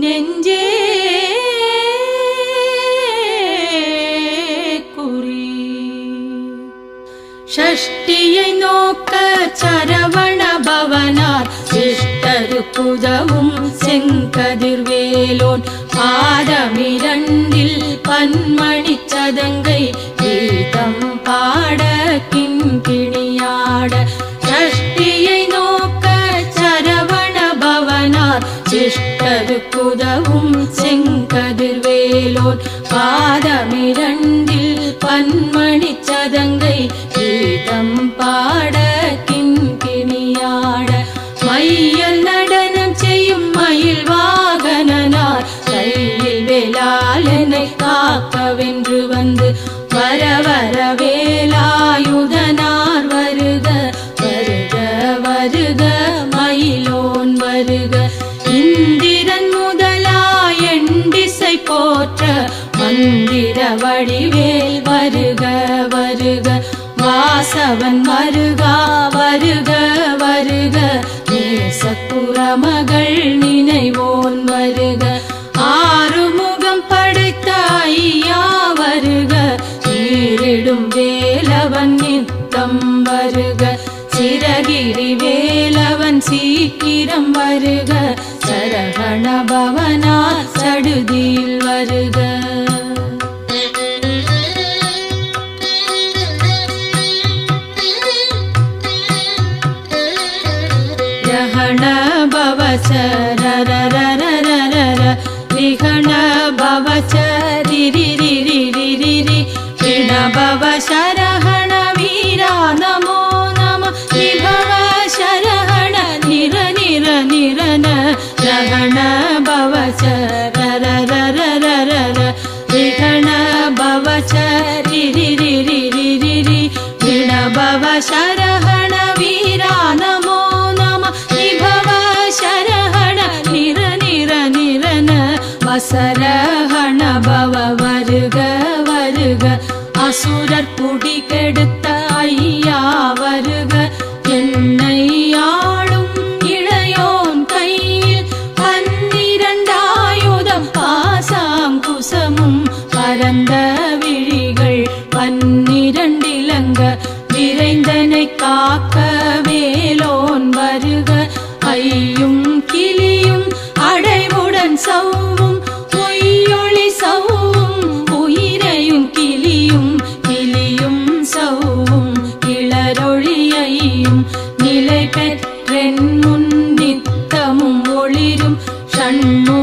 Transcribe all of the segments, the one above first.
நெஞ்சே குறி. ஷஷ்டியை நோக்க சரவண பவனார். சிஷ்டருக்குதவும் செங்கதிர்வேலோன். பாதமிரண்டில் பன்மணி சதங்கை. கீதம் பாட கிங்கிணியாட ஷஷ்டியை நோக்க சரவண பவனார். சிஷ்ட போல் பாதமிரண்டில் பன்மணி சதங்கை கீதம் பாட கேசவன் வருகா வருக வருக. நேசக்குறமகள் நினைவோன் வருக. शरहण वीरा नमो नम निभव शरहण निर निर निरन वसरहण भव वर्ग वर्ग असुरर् कुडिकेडु இதனை காக்க வேலோன் வருக. ஐயும் கிளியும் அடைவுடன் சவ்வும் பொய்யொளி சவ்வும் உயிரையும் கிளியும் கிளியும் சவ்வும் கிளரொழியையும் நிலை பெற்றென் முன் நித்தமும் ஒளிரும். ஷண்முகன்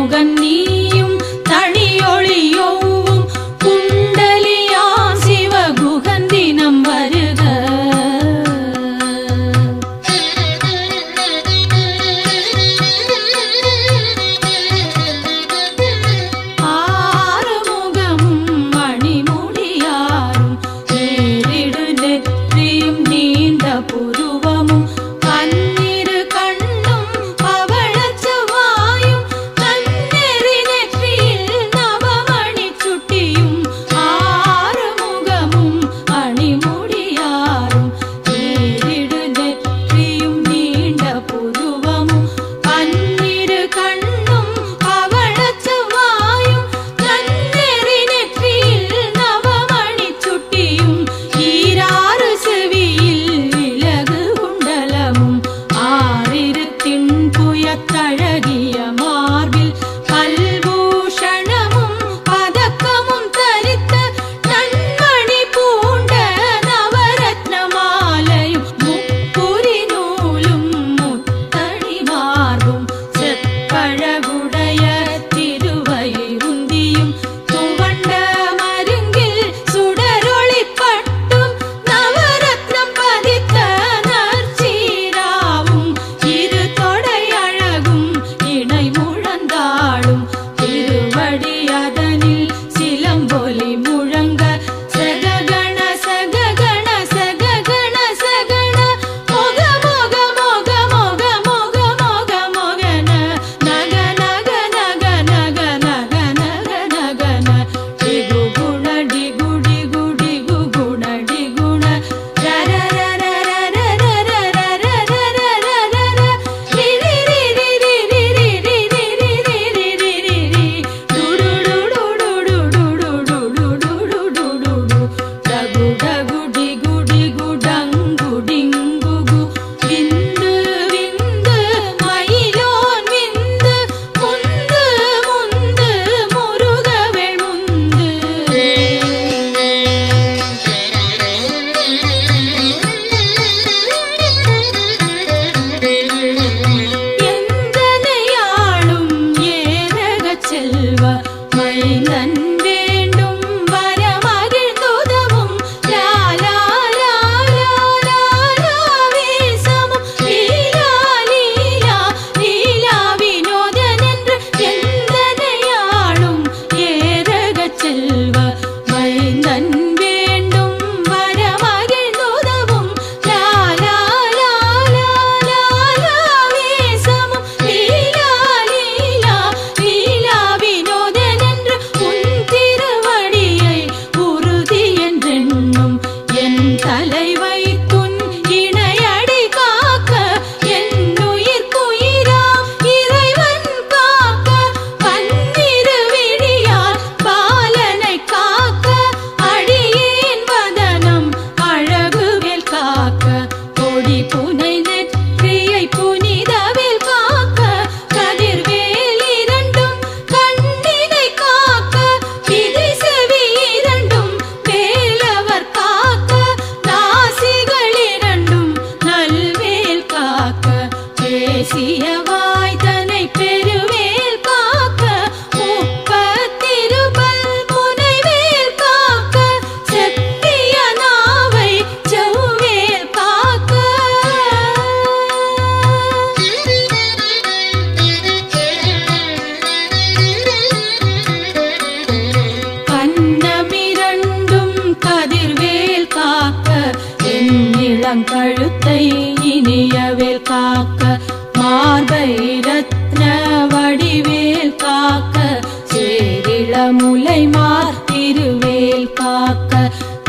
காக்க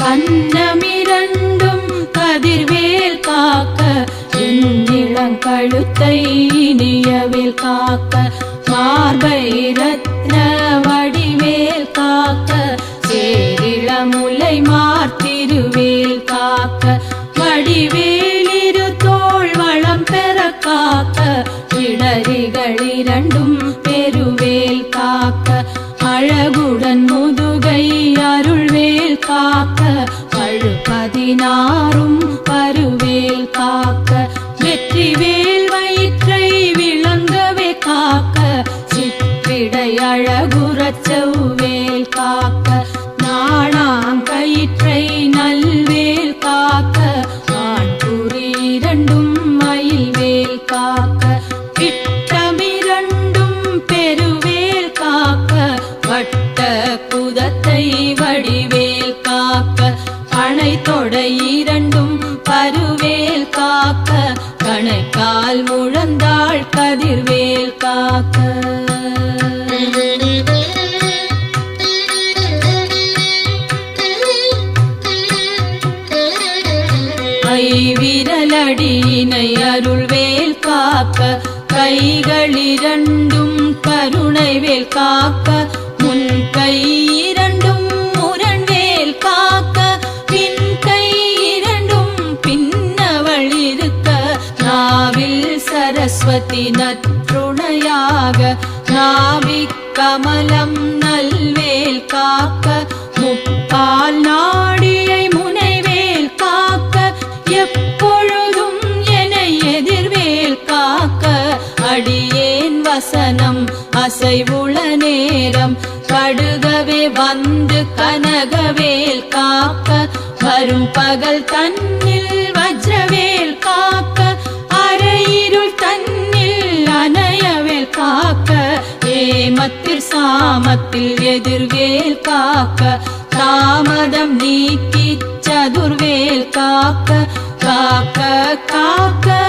கன்னமிரண்டும் கதிர்வேல் காக்க இளங்கழுத்தை இனியவில் காக்க மார்பை ரத்ன வடிவேல் காக்க சேரிளமுலை மார்த்திருவேல் காக்க வடிவேலிரு தோல் வளம் பெற காக்க இடரிகள் இரண்டும் பெருவேல் காக்க அழகுடன் பத்து பதினாறும் பருவேல் காக்க வெற்றிவேல் வயிற்றை விளங்கவே காக்க சிற்றிடை அழகுரச்ச கதிர்வேலால் முழந்தாள் கதிர்வேல் காக்க. கைவிரலடியினை அருள்வேல் காக்க. கைகளிரண்டும் கருணைவேல் காக்க. முன் கை நற்குணத்தினற்றுணையாக நாவிக் கமலம் நல்வேல் காக்க முப்பால் நாடியை முனைவேல் காக்க எப்பொழுதும் என எதிர்வேல் காக்க. அடியேன் வசனம் அசைவுள நேரம் கடுகவே வந்து கனகவேல் காக்க. வரும் பகல் தன்னில் எம்மத்திற் சாமத்தில் எதிர்வேல் காக்க தாமதம் நீக்கி சதுர்வேல் காக்க காக்க காக்க.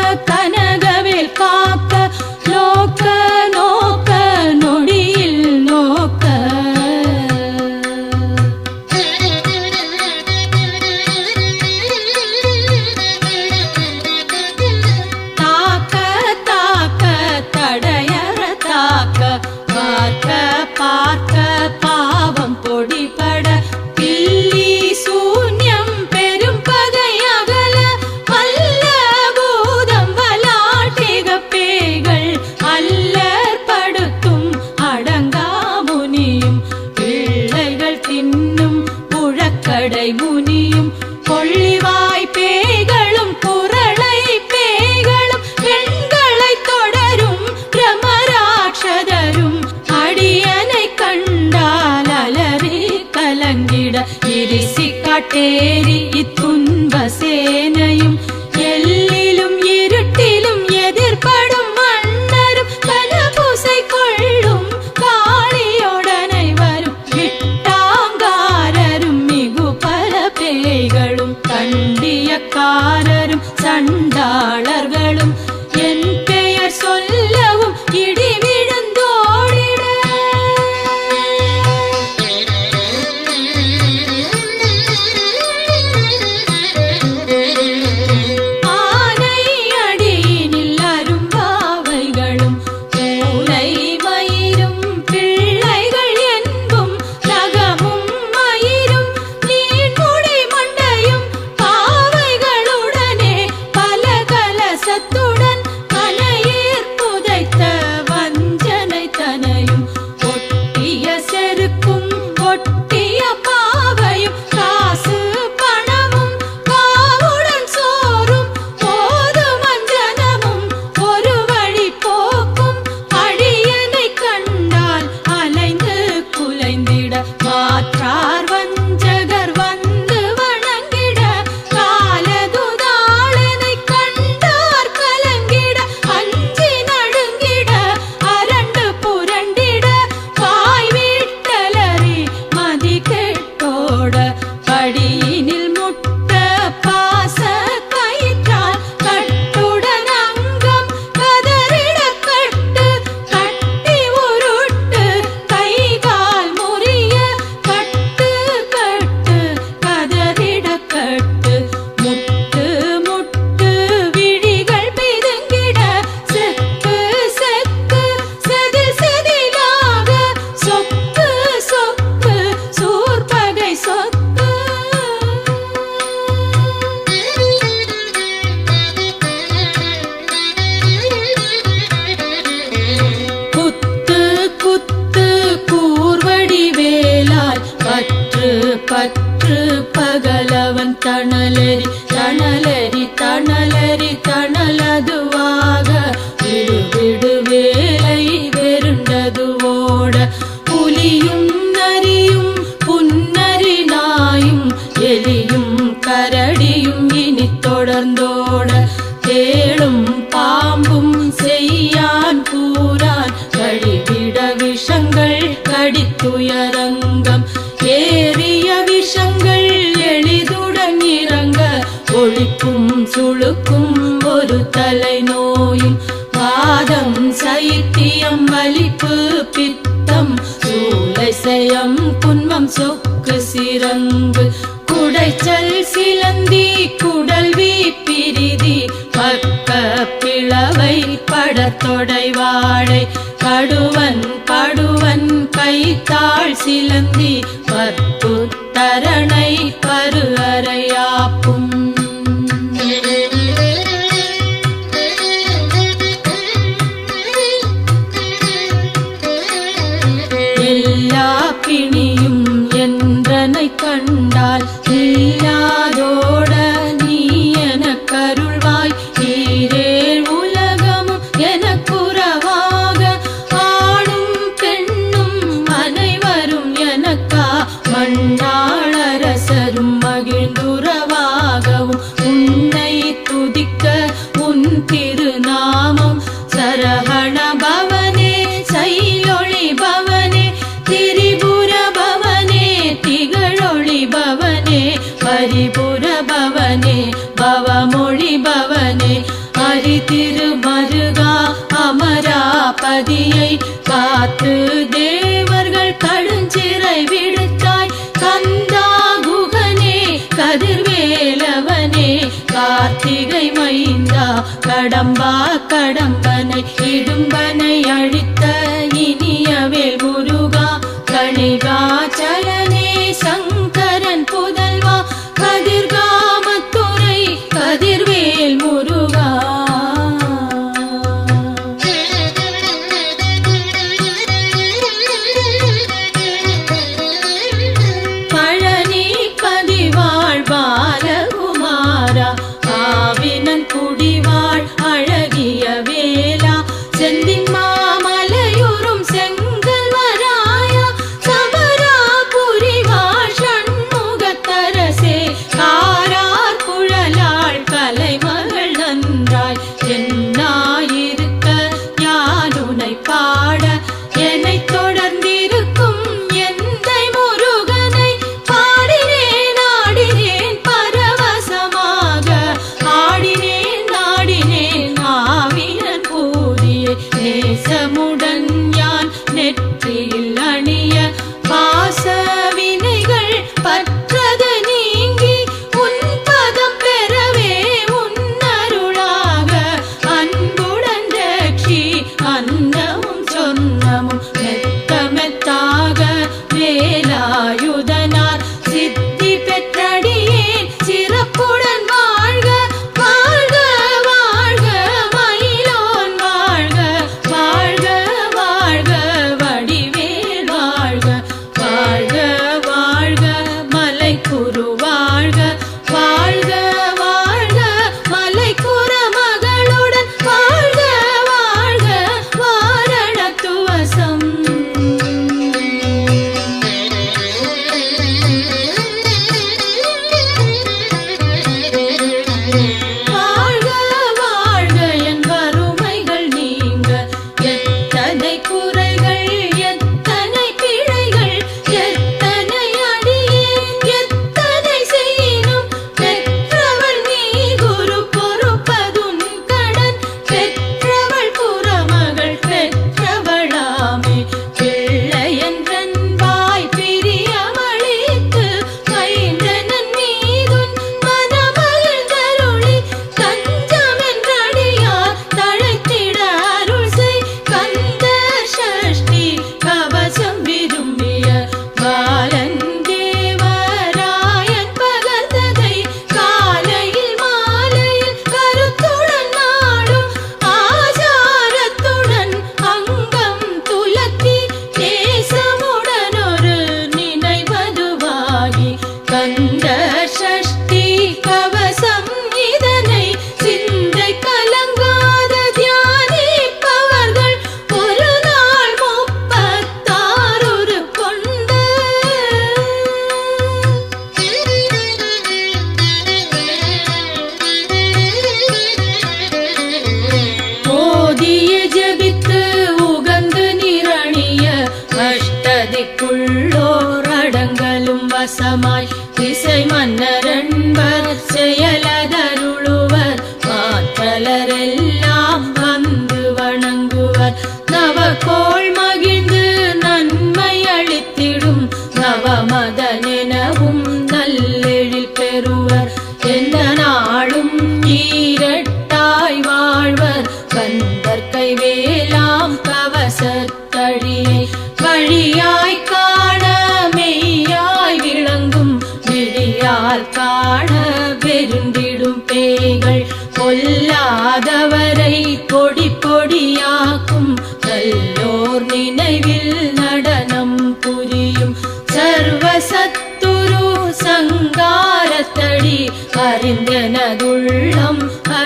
கடுவன் தணலரி சுழுக்கும் ஒரு தலை நோயும் வாதம் சைத்தியம் வலிப்பு பித்தம் சூளை செயம் குன்மம் சொக்கு சிறங்கு குடைச்சல் சிலந்தி குடல்வி பிரிதி பக்க பிளவை படத்தொடை வாழை கடுவன் படுவன் கைத்தாள் சிலந்தி எல்லா ஹரி திருமருகா அமராபதியை காத்து தேவர்கள் கடுஞ்சிறை விடுத்தாய். கந்தா குகனே கதிர்வேலவனே கார்த்திகை மைந்தா கடம்பா கடம்பனை இடும்பனை அழித்த இனியவேல் முருகா கணிகா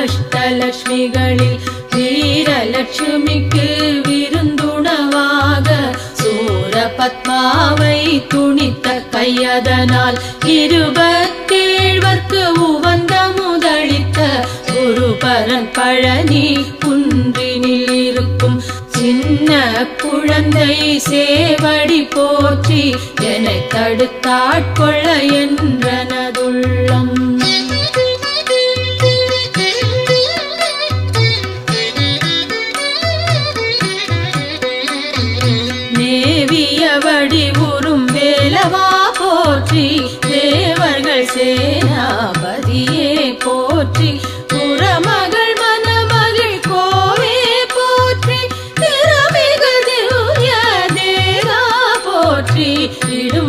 அஷ்டலட்சுமிகளில் வீரலட்சுமிக்கு விருந்துணவாக சூர பத்மாவை துணித்த கையதனால் இருபத்தேழ்வர்க்கு உவந்த முதலித்த குருபரன் பழனி குன்றினில் இருக்கும் சின்ன குழந்தை சேவடி போற்றி என தடுத்தாட்கொள்ள இடும்